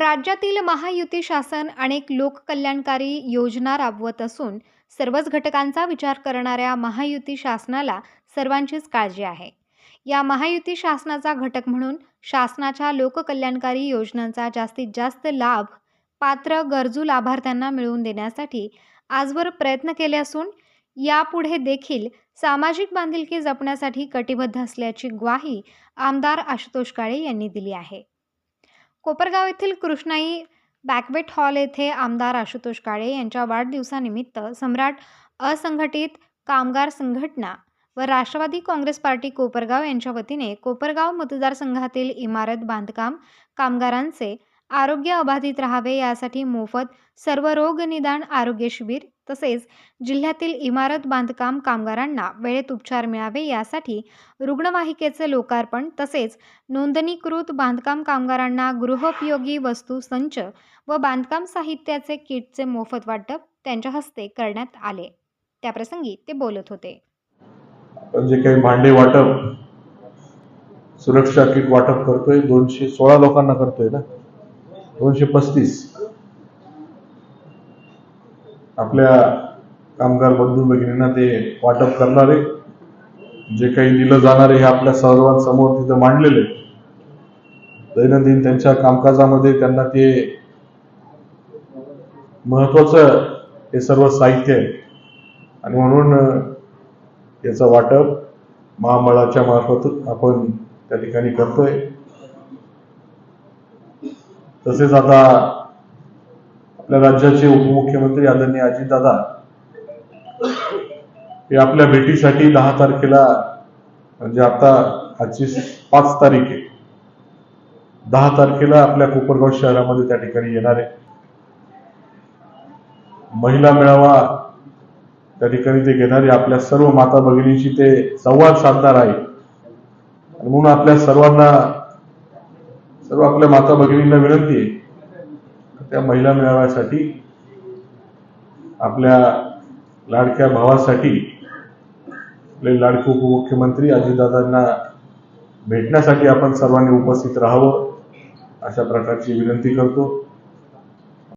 राज्यातील महायुती शासन अनेक लोककल्याणकारी योजना राबवत असून सर्वच घटकांचा विचार करणाऱ्या महायुती शासनाला सर्वांचीच काळजी आहे. या महायुती शासनाचा घटक म्हणून शासनाच्या लोककल्याणकारी योजनांचा जास्तीत जास्त लाभ पात्र गरजू लाभार्थ्यांना मिळवून देण्यासाठी आजवर प्रयत्न केले असून यापुढे देखील सामाजिक बांधिलकी जपण्यासाठी कटिबद्ध असल्याची ग्वाही आमदार आशुतोष काळे यांनी दिली आहे. कोपरगाव येथील कृष्णाई बॅकवेट हॉल येथे आमदार आशुतोष काळे यांच्या वाढदिवसानिमित्त सम्राट असंघटित कामगार संघटना व राष्ट्रवादी काँग्रेस पार्टी कोपरगाव यांच्या वतीने कोपरगाव मतदारसंघातील इमारत बांधकाम कामगारांचे आरोग्य अबाधित राहावे यासाठी मोफत सर्व रोग निदान आरोग्य शिबिर तसेच जिल्ह्यातील इमारत बांधकाम कामगारांना वेळेत उपचार मिळावे यासाठी रुग्णवाहिकेचे लोकार्पण तसेच नोंदणीकृत बांधकाम कामगारांना गृहोपयोगी वस्तू संच व बांधकाम साहित्याचे किटचे मोफत वाटप त्यांच्या हस्ते करण्यात आले. त्याप्रसंगी ते बोलत होते. जे काही भांडे वाटप सुरक्षा किट वाटप करतोय दोनशे सोळा लोकांना करतोय ना? दोनशे पस्तीस. आपल्या कामगार बंधू भगिनींना ते वाटप करणारे जे काही दिलं जाणार आहे हे आपल्या सर्वांसमोर तिथं मांडलेले. दैनंदिन त्यांच्या कामकाजामध्ये त्यांना ते महत्वाचं हे सर्व साहित्य आहे. आणि म्हणून याचं वाटप महामंडळाच्या मार्फत आपण त्या ठिकाणी करतोय. तसेच आता आपल्या राज्याचे उपमुख्यमंत्री आदरणीय अजितदादा हे आपल्या भेटीसाठी दहा तारखेला म्हणजे आता आजची पाच तारीख आहे दहा तारखेला आपल्या कोपरगाव शहरामध्ये त्या ठिकाणी येणार आहे. महिला मेळावा त्या ठिकाणी ते घेणारे आपल्या सर्व माता भगिनींशी ते संवाद साधणार आहे. म्हणून आपल्या सर्वांना सर्व आपल्या माता भगिनींना विनंती आहे त्या महिला मेळाव्यासाठी आपल्या लाडक्या भावासाठी आपले लाडके उपमुख्यमंत्री अजितदादांना भेटण्यासाठी आपण सर्वांनी उपस्थित राहावं अशा प्रकारची विनंती करतो.